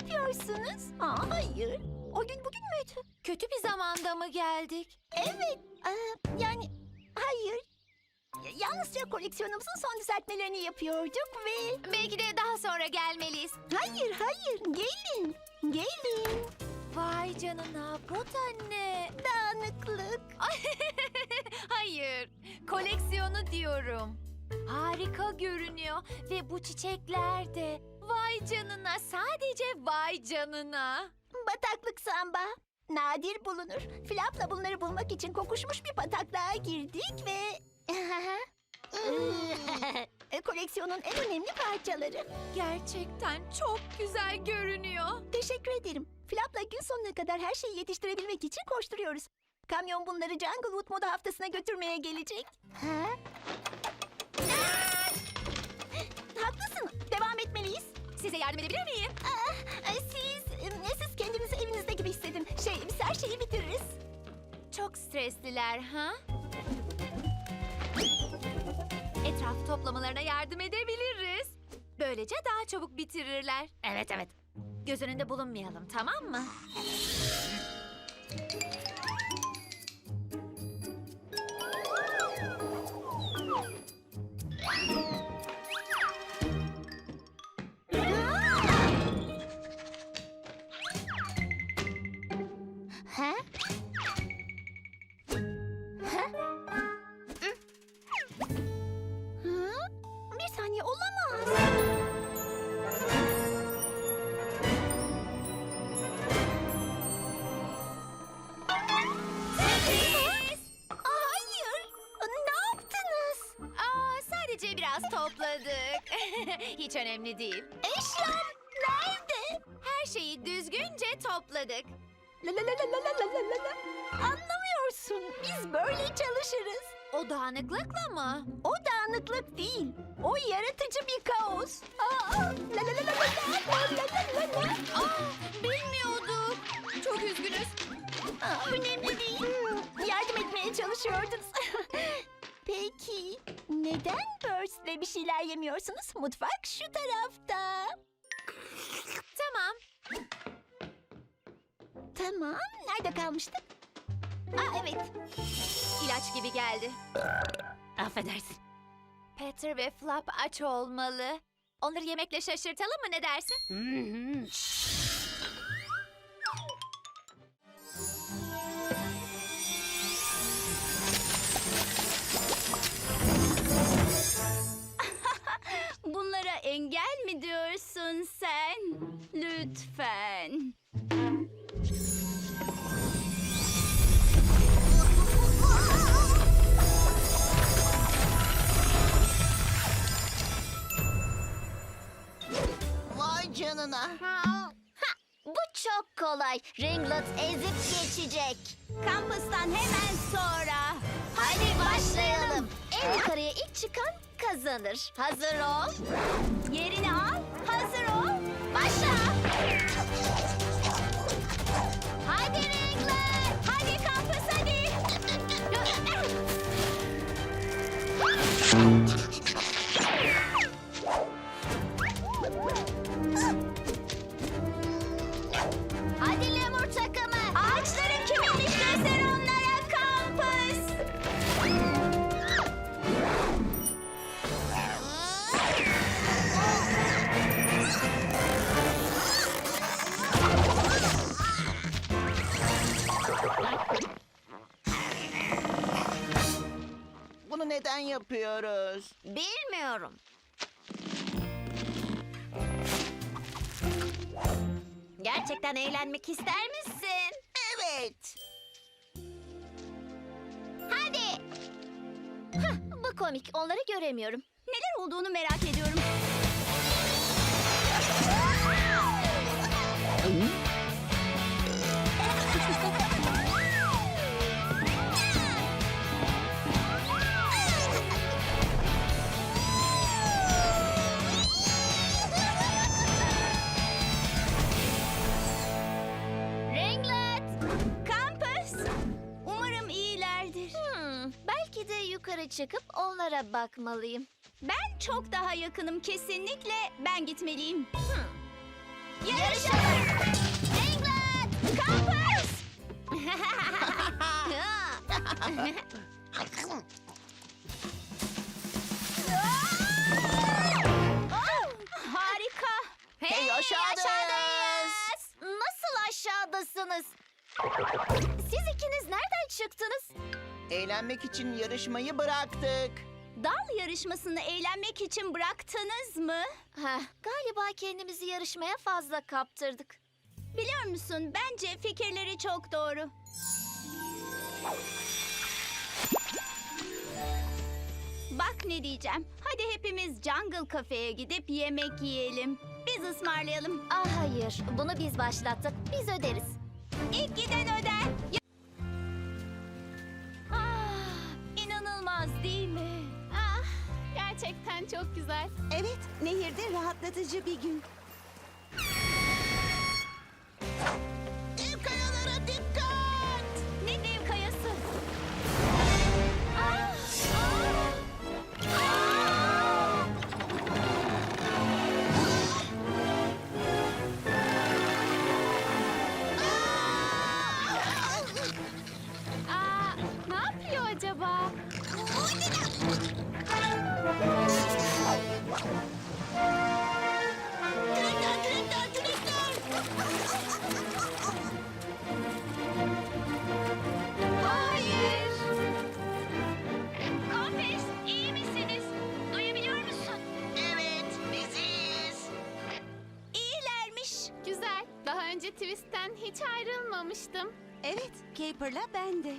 yapıyorsunuz? Aa, hayır. O gün bugün müydü? Kötü bir zamanda mı geldik? Evet. Aa, yani hayır. Y- Yalnızca koleksiyonumuzun son düzeltmelerini yapıyorduk ve... Belki de daha sonra gelmeliyiz. Hayır, hayır. Gelin. Gelin. Vay canına bu da ne? Dağınıklık. Hayır, koleksiyonu diyorum. Harika görünüyor ve bu çiçekler de. Vay canına, sadece vay canına. Bataklık samba. Nadir bulunur. Flap'la bunları bulmak için kokuşmuş bir bataklığa girdik ve... E, Koleksiyonun en önemli parçaları. Gerçekten çok güzel görünüyor. Teşekkür ederim. Flap'la gün sonuna kadar her şeyi yetiştirebilmek için koşturuyoruz. Kamyon bunları Junglewood moda haftasına götürmeye gelecek. Ha? Devam etmeliyiz. Size yardım edebilir miyim? Ay, Siz, e, siz kendinizi evinizde gibi hissedin. Şey, biz her şeyi bitiririz. Çok stresliler ha? Etraf toplamalarına yardım edebiliriz. Böylece daha çabuk bitirirler. Evet evet. Göz önünde bulunmayalım tamam mı? Hiç önemli değil. Eşyam nerede? Her şeyi düzgünce topladık. La la la la la la la la la. Anlamıyorsun. Biz böyle çalışırız. O dağınıklıkla mı? O dağınıklık değil. O yaratıcı bir kaos. Aa, la la la la la la la la la la. Yemiyorsunuz? Mutfak şu tarafta. Tamam. Tamam. Nerede kalmıştık? Aa evet. İlaç gibi geldi. Affedersin. Peter ve Flap aç olmalı. Onları yemekle şaşırtalım mı ne dersin? Engel mi diyorsun sen? Lütfen. Vay canına. Bu çok kolay. Ringlet ezip geçecek. Kampüsten hemen sonra. Hadi başlayalım. En yukarıya ilk çıkan kazanır. Hazır ol. Yerini al. Hazır ol. Başla. Hadi Ringlet. Hadi kampüs. Hadi Bunu neden yapıyoruz? Bilmiyorum. Gerçekten eğlenmek ister misin? Evet. Hadi. Hah, bu komik. Onları göremiyorum. Neler olduğunu merak ediyorum. Çıkıp onlara bakmalıyım. Ben çok daha yakınım kesinlikle. Ben gitmeliyim. Yarışalım. England, Campus. Eğlenmek için yarışmayı bıraktık. Dal yarışmasını eğlenmek için bıraktınız mı? Heh, galiba kendimizi yarışmaya fazla kaptırdık. Biliyor musun bence fikirleri çok doğru. Bak ne diyeceğim. Hadi hepimiz Jungle Cafe'ye gidip yemek yiyelim. Biz ısmarlayalım. Ah hayır. Bunu biz başlattık. Biz öderiz. İlk giden öder. Gerçekten çok güzel. Evet, nehirde rahatlatıcı bir gün. Hiç ayrılmamıştım. Evet, Caper'la ben de.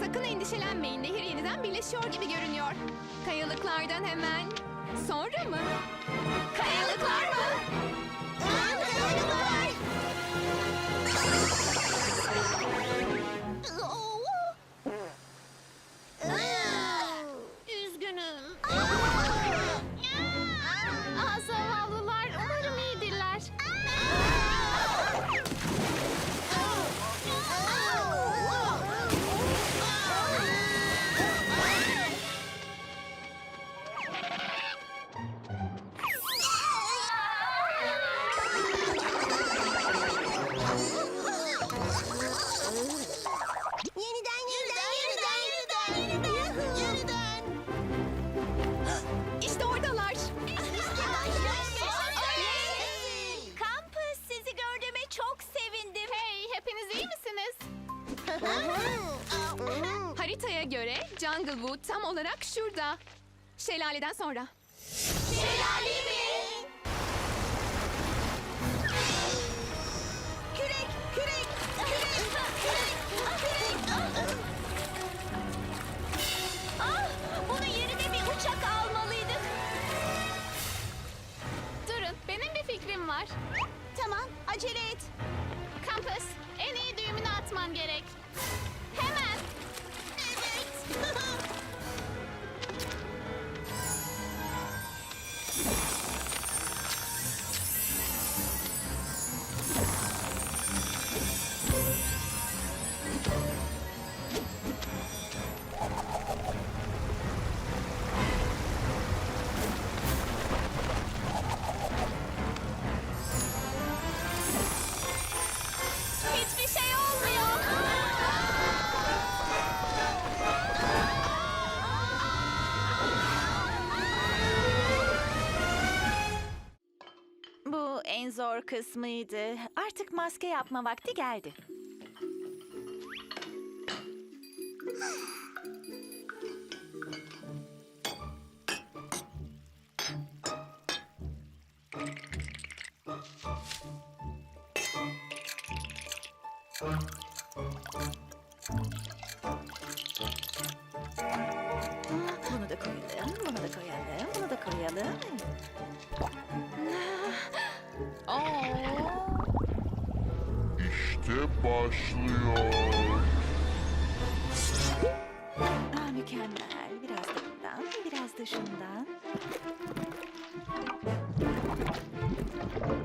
Sakın endişelenmeyin. Nehir yeniden birleşiyor gibi görünüyor. Kayalıklardan hemen sonra mı? Kayalıklar mı? Haritaya göre Junglewood tam olarak şurada. Şelaleden sonra. Şelale mi? Kürek, kürek, kürek, kürek, kürek. Ah, bunun yerine bir uçak almalıydık. Durun, benim bir fikrim var. Tamam, acele et. Campus, en iyi düğümünü atman gerek. Kısmıydı. Artık maske yapma vakti geldi.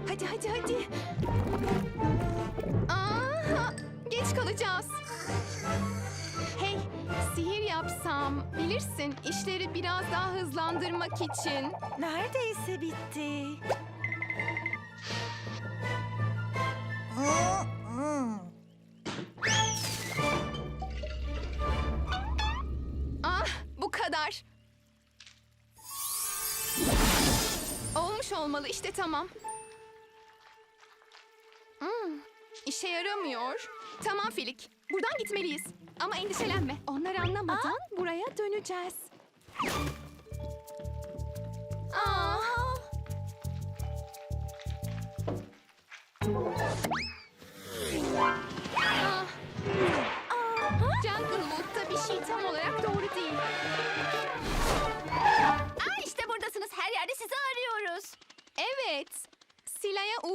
Hadi hadi hadi. Aa, geç kalacağız. Hey, sihir yapsam? Bilirsin işleri biraz daha hızlandırmak için. Neredeyse bitti. Ah Olmuş olmalı işte tamam. Hmm, işe yaramıyor. Tamam Filik. Buradan gitmeliyiz. Ama endişelenme. Onlar anlamadan buraya döneceğiz. Aa.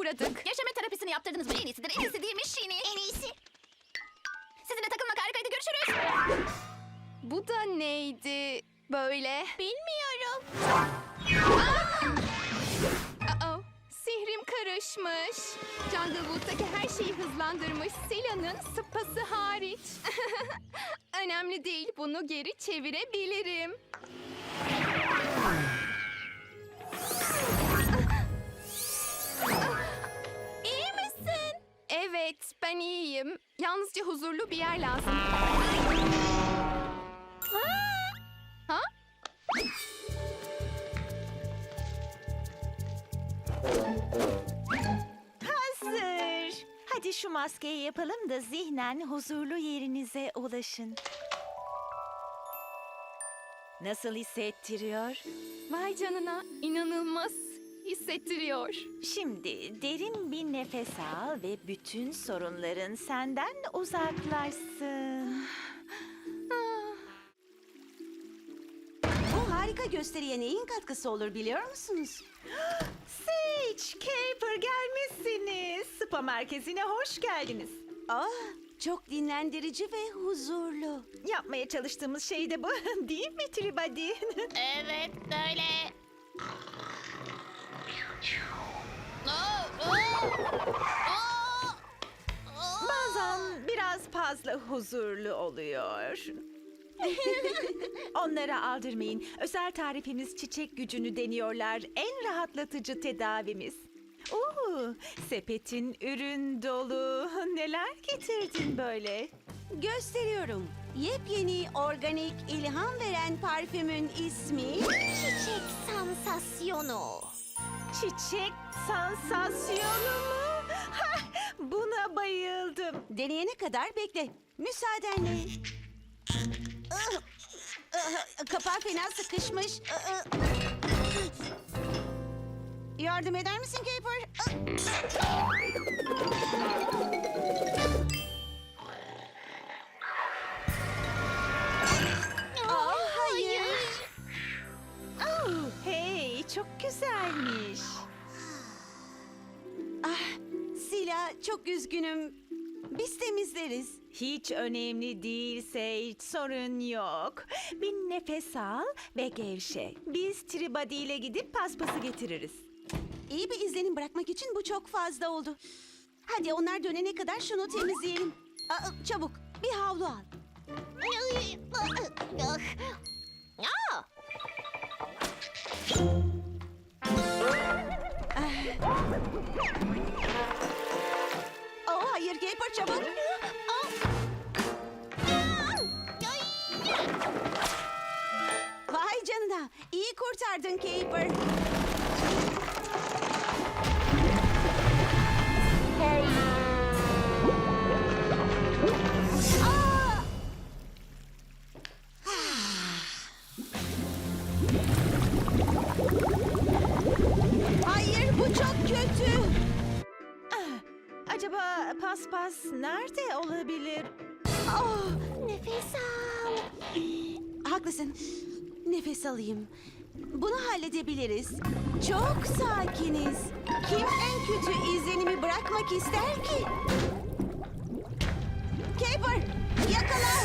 Uğradık. Yaşama terapisini yaptırdınız mı? En iyisidir. En iyisi değil mi Şini? En iyisi. Sizinle takılmak harikaydı. Görüşürüz. Bu da neydi böyle? Bilmiyorum. Aa, sihrim karışmış. Jungle Wood'daki her şeyi hızlandırmış Sila'nın sıpası hariç. Önemli değil, bunu geri çevirebilirim. Ben iyiyim. Yalnızca huzurlu bir yer lazım. Ha? Hazır. Hadi şu maskeyi yapalım da zihnen huzurlu yerinize ulaşın. Nasıl hissettiriyor? Vay canına, inanılmaz hissettiriyor. Şimdi derin bir nefes al ve bütün sorunların senden uzaklaşsın. Bu harika gösteriye neyin katkısı olur biliyor musunuz? Sage, Caper gelmişsiniz. Spa merkezine hoş geldiniz. Ah, çok dinlendirici ve huzurlu. Yapmaya çalıştığımız şey de bu değil mi Tribadi? Evet böyle. Bazen biraz fazla huzurlu oluyor. Onlara aldırmayın. Özel tarifimiz çiçek gücünü deniyorlar. En rahatlatıcı tedavimiz. Oo, sepetin ürün dolu. Neler getirdin böyle? Gösteriyorum. Yepyeni, organik, ilham veren parfümün ismi... Çiçek sansasyonu. Çiçek sansasyonu mu? Buna bayıldım. Deneyene kadar bekle. Müsaadenle. Ah, ah, Kapağı fena sıkışmış. Yardım eder misin Caper? Temizleriz. Hiç önemli değil Sage, sorun yok. Bir nefes al ve gevşe. Biz Tribadi ile gidip paspası getiririz. İyi bir izlenim bırakmak için bu çok fazla oldu. Hadi onlar dönene kadar şunu temizleyelim. Aa, çabuk bir havlu al. Oh hayır Gaper çabuk. Canına iyi kurtardın Caper. Hayır bu çok kötü. Ah, acaba paspas nerede olabilir? Oh, Nefes al. haklısın. Nefes alayım. Bunu halledebiliriz. Çok sakiniz. Kim en kötü izlenimi bırakmak ister ki? Caper, yakala.